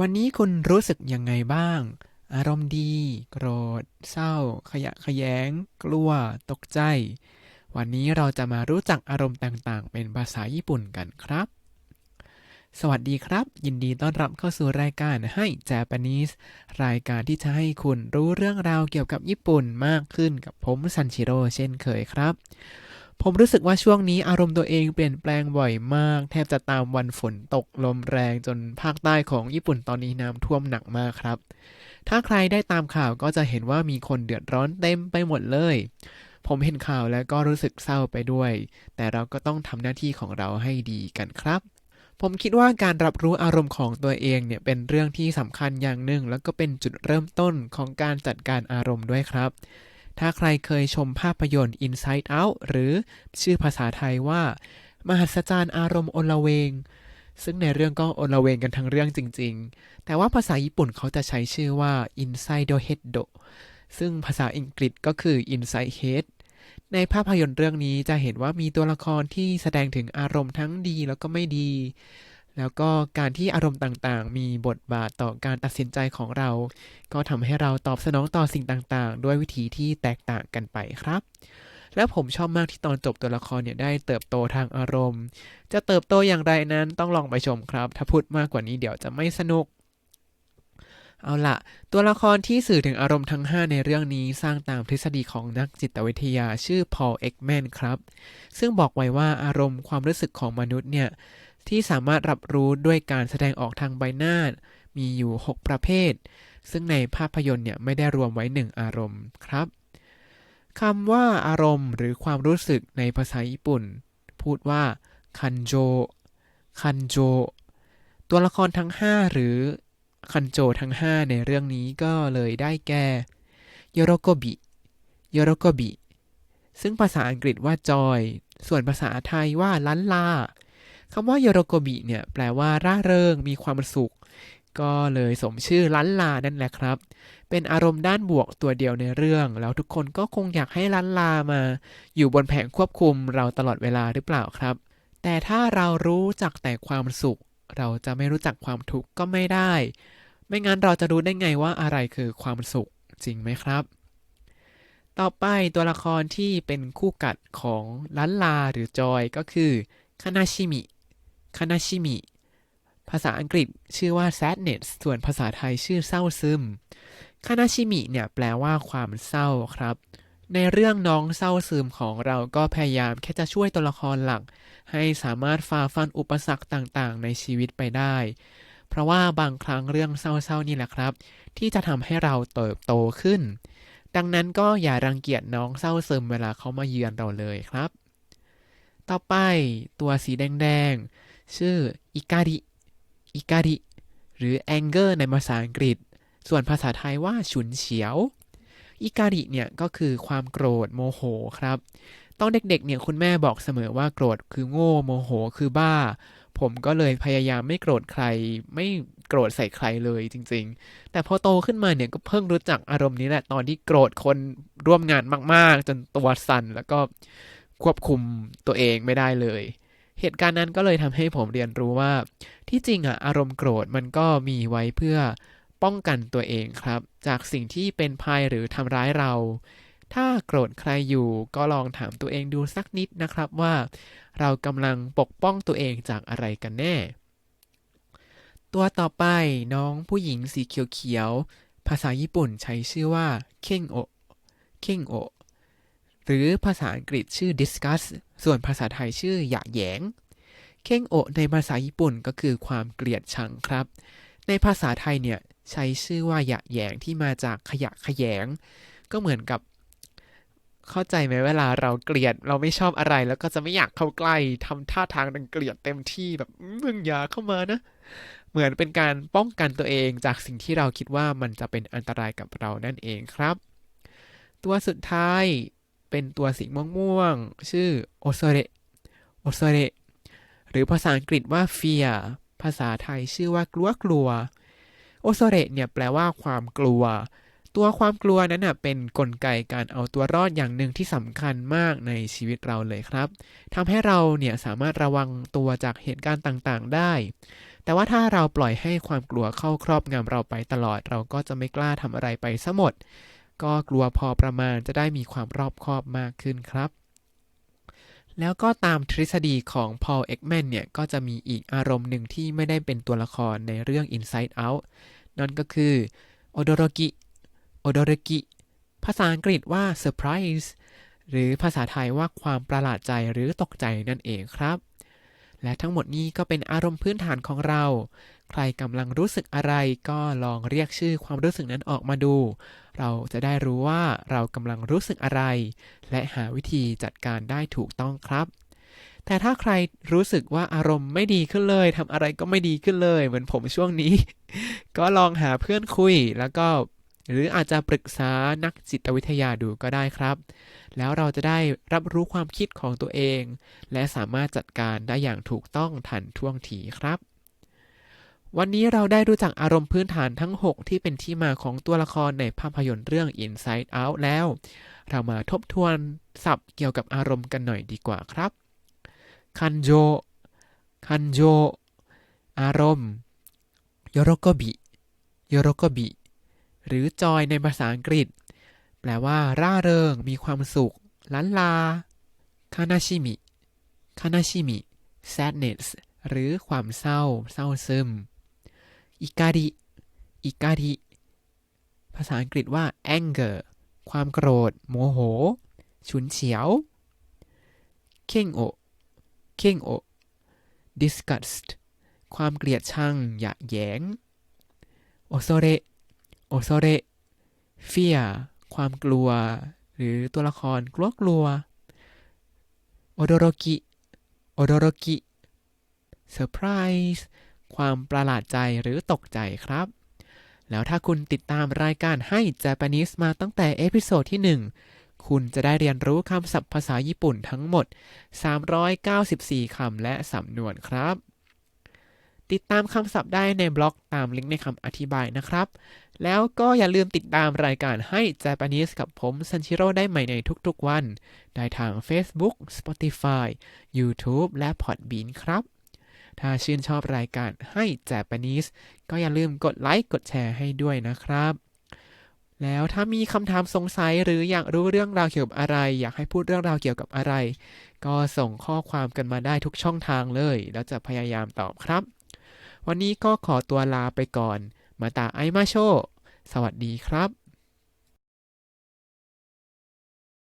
วันนี้คุณรู้สึกยังไงบ้าง อารมณ์ดี โกรธ เศร้า ขยะแขยง กลัว ตกใจ วันนี้เราจะมารู้จักอารมณ์ต่างๆ เป็นภาษาญี่ปุ่นกันครับ สวัสดีครับ ยินดีต้อนรับเข้าสู่รายการให้ Japanese รายการที่จะให้คุณรู้เรื่องราวเกี่ยวกับญี่ปุ่นมากขึ้นกับผมซันชิโร่เช่นเคยครับ ผมรู้สึกว่าช่วงนี้อารมณ์ตัวเองเปลี่ยนแปลงบ่อยมาก แทบจะตามวันฝนตกลมแรงจนภาคใต้ของญี่ปุ่นตอนนี้น้ำท่วมหนักมากครับ ถ้าใครได้ตามข่าวก็จะเห็นว่ามีคนเดือดร้อนเต็มไปหมดเลย ผมเห็นข่าวแล้วก็รู้สึกเศร้าไปด้วย แต่เราก็ต้องทำหน้าที่ของเราให้ดีกันครับผมคิดว่าการรับรู้อารมณ์ของตัวเองเนี่ยเป็นเรื่องที่สำคัญอย่างหนึ่ง แล้วก็เป็นจุดเริ่มต้นของการจัดการอารมณ์ด้วยครับ ถ้าใครเคยชมภาพยนตร์ Inside Out หรือชื่อภาษาไทยว่า มหัศจรรย์อารมณ์โอลเวง ซึ่งในเรื่องก็โอลเวงกันทั้งเรื่องจริง ๆ แต่ว่าภาษาญี่ปุ่นเขาจะใช้ชื่อว่า Inside Head ซึ่งภาษาอังกฤษก็คือ Inside Head ในภาพยนตร์เรื่องนี้จะเห็นว่ามีตัวละครที่แสดงถึงอารมณ์ทั้งดีแล้วก็ไม่ดี แล้วก็การที่อารมณ์ต่างๆ มีบทบาทต่อการตัดสินใจของเรา ก็ทำให้เราตอบสนองต่อสิ่งต่างๆ ด้วยวิธีที่แตกต่างกันไปครับ และผมชอบมากที่ตอนจบตัวละครเนี่ยได้เติบโตทางอารมณ์ จะเติบโตอย่างไรนั้นต้องลองไปชมครับ ถ้าพูดมากกว่านี้เดี๋ยวจะไม่สนุก เอาละตัวละครที่สื่อถึงอารมณ์ทั้ง 5 ในเรื่องนี้สร้างตามทฤษฎีของนักจิตวิทยาชื่อพอลเอ็กแมนครับ ซึ่งบอกไว้ว่าอารมณ์ความรู้สึกของมนุษย์เนี่ย ที่สามารถรับรู้ด้วยการแสดงออกทางใบหน้า มีอยู่ 6 ประเภท ซึ่งในภาพยนตร์เนี่ยไม่ได้รวมไว้ 1 อารมณ์ครับคำว่าอารมณ์หรือความรู้สึกในภาษาญี่ปุ่น พูดว่าคันโจคันโจตัวละครทั้ง 5 หรือคันโจทั้ง 5 ในเรื่องนี้ก็เลยได้แก่โยโรโกบิโยโรโกบิซึ่งภาษาอังกฤษว่าจอย ส่วนภาษาไทยว่าลันลา คำว่าโยโรโกบิเนี่ยแปลว่าร่าเริงมีความสุข ก็เลยสมชื่อลันลานั่นแหละครับ เป็นอารมณ์ด้านบวกตัวเดียวในเรื่อง แล้วทุกคนก็คงอยากให้ลันลามา อยู่บนแผงควบคุมเราตลอดเวลาหรือเปล่าครับ แต่ถ้าเรารู้จักแต่ความสุข เราจะไม่รู้จักความทุกข์ก็ไม่ได้ ไม่งั้นเราจะรู้ได้ไงว่าอะไรคือความสุขจริงไหมครับต่อไปตัวละครที่เป็นคู่กัดของลันลาหรือจอยก็คือคานาชิมิ คานาชิมิ ภาษาอังกฤษชื่อว่า sadness ส่วนภาษาไทยชื่อเศร้าซึม คานาชิมิเนี่ยแปลว่าความเศร้าครับ ในเรื่องน้องเศร้าซึมของเราก็พยายามแค่จะช่วยตัวละครหลัก ให้สามารถฝ่าฟันอุปสรรคต่างๆ ในชีวิตไปได้ เพราะว่าบางครั้งเรื่องเศร้าๆนี่แหละครับ ที่จะทำให้เราเติบโตขึ้น ดังนั้นก็อย่ารังเกียจน้องเศร้าซึมเวลาเขามาเยือนเราเลยครับต่อไปตัวสีแดงๆ ชื่ออิการิอิการิหรือ anger ในภาษาอังกฤษ ส่วนภาษาไทยว่าฉุนเฉียวอิการิเนี่ยก็คือความโกรธโมโหครับตอนเด็กๆเนี่ยคุณแม่บอกเสมอว่าโกรธคือโง่โมโหคือบ้า ผมก็เลยพยายามไม่โกรธใคร ไม่โกรธใส่ใครเลยจริง ๆ แต่พอโตขึ้นมาเนี่ยก็เพิ่งรู้จักอารมณ์นี้แหละตอนที่โกรธคนร่วมงานมาก ๆ จนตัวสั่นแล้วก็ควบคุมตัวเองไม่ได้เลย เหตุการณ์นั้นก็เลยทำให้ผมเรียนรู้ว่า ที่จริงอะอารมณ์โกรธมันก็มีไว้เพื่อป้องกันตัวเองครับ จากสิ่งที่เป็นภัยหรือทำร้ายเรา ถ้าโกรธใครอยู่ก็ลองถามตัวเองดูสักนิดนะครับว่า เรากำลังปกป้องตัวเองจากอะไรกันแน่ ตัวต่อไปน้องผู้หญิงสีเขียวๆภาษาญี่ปุ่นใช้ชื่อว่าเข่งโอเข่งโอ หรือภาษาอังกฤษชื่อ discuss ส่วนภาษาไทยชื่อหยะแยงเข่งโอในภาษาญี่ปุ่นก็คือความเกลียดชังครับ ในภาษาไทยเนี่ยใช้ชื่อว่าหยะแยงที่มาจากขยะขยง ก็เหมือนกับ เข้าใจไหมเวลาเราเกลียดเราไม่ชอบอะไร แล้วก็จะไม่อยากเข้าใกล้ทำท่าทางดังเกลียดเต็มที่แบบมึงอย่าเข้ามานะ เหมือนเป็นการป้องกันตัวเองจากสิ่งที่เราคิดว่ามันจะเป็นอันตรายกับเรานั่นเองครับ ตัวสุดท้าย เป็นตัวสีม่วงๆ ชื่อโอโซเรโอโซเรหรือภาษาอังกฤษว่า fear ภาษาไทยชื่อว่ากลัวกลัวโอโซเรเนี่ยแปลว่าความกลัว ตัวความกลัวนั้นนะเป็นนกลไกการเอาตัวรอดอย่างหนึ่งที่สำคัญมากในชีวิตเราเลยครับทำให้เราเนี่ยสามารถระวังตัวจากเหตุการณ์ต่างๆ ได้ แต่ว่าถ้าเราปล่อยให้ความกลัวเข้าครอบงำเราไปตลอด เราก็จะไม่กล้าทำอะไรไปซะหมด ก็กลัวพอประมาณจะได้มีความรอบคอบมากขึ้นครับ แล้วก็ตามทฤษฎีของ Paul Ekman เนี่ย ก็จะมีอีกอารมณ์หนึ่งที่ไม่ได้เป็นตัวละครในเรื่อง Inside Out นั่นก็คือ odoroki odoroki ภาษาอังกฤษว่า surprise หรือภาษาไทยว่าความประหลาดใจหรือตกใจนั่นเองครับ และทั้งหมดนี้ก็เป็นอารมณ์พื้นฐานของเรา ใครกำลังรู้สึกอะไรก็ลองเรียกชื่อความรู้สึกนั้นออกมาดู เราจะได้รู้ว่าเรากำลังรู้สึกอะไร และหาวิธีจัดการได้ถูกต้องครับ แต่ถ้าใครรู้สึกว่าอารมณ์ไม่ดีขึ้นเลยทำอะไรก็ไม่ดีขึ้นเลย เหมือนผมช่วงนี้ ก็ลองหาเพื่อนคุยแล้วก็ หรืออาจจะปรึกษานักจิตวิทยาดูก็ได้ครับ แล้วเราจะได้รับรู้ความคิดของตัวเอง และสามารถจัดการได้อย่างถูกต้องทันท่วงทีครับ วันนี้เราได้รู้จักอารมณ์พื้นฐานทั้ง 6 ที่เป็นที่มาของตัวละครในภาพยนตร์เรื่อง Inside Out แล้ว เรามาทบทวนศัพท์เกี่ยวกับอารมณ์กันหน่อยดีกว่าครับ คันโจคันโจอารมณ์ ยโรโกบิ ยโรโกบิ หรือจอยในภาษาอังกฤษ แปลว่า ร่าเริง มีความสุขล้านลาคานาชิมิคานาชิมิ sadness หรือความเศร้า เศร้าซึมอิการิอิการิภาษาอังกฤษว่า anger ความโกรธ โมโห ฉุนเฉียว เข่งโอ เข่งโอ disgust ความเกลียดชังหยะแยงโอโซเร โอโซเร fear ความกลัว หรือตัวละครกลัวกลัวโอโดโรกิโอโดโรกิ surprise ความประหลาดใจหรือตกใจครับ แล้วถ้าคุณติดตามรายการให้ Japanese มาตั้งแต่เอพิโซดที่ 1 คุณจะได้เรียนรู้คำศัพท์ภาษาญี่ปุ่นทั้งหมด 394 คำและสำนวนครับ ติดตามคำศัพท์ได้ในบล็อกตามลิงก์ในคำอธิบายนะครับ แล้วก็อย่าลืมติดตามรายการให้ Japanese กับผมซันชิโร่ได้ใหม่ในทุกๆวัน ได้ทาง Facebook Spotify YouTube และ Podbean ครับ ถ้าชื่นชอบรายการให้ Japanese ก็อย่าลืมกดไลค์กดแชร์ให้ด้วยนะครับ แล้วถ้ามีคำถามสงสัยหรืออยากรู้เรื่องราวเกี่ยวกับอะไร อยากให้พูดเรื่องราวเกี่ยวกับอะไร ก็ส่งข้อความกันมาได้ทุกช่องทางเลย แล้วจะพยายามตอบครับ วันนี้ก็ขอตัวลาไปก่อน มาตาไอมาโช สวัสดีครับ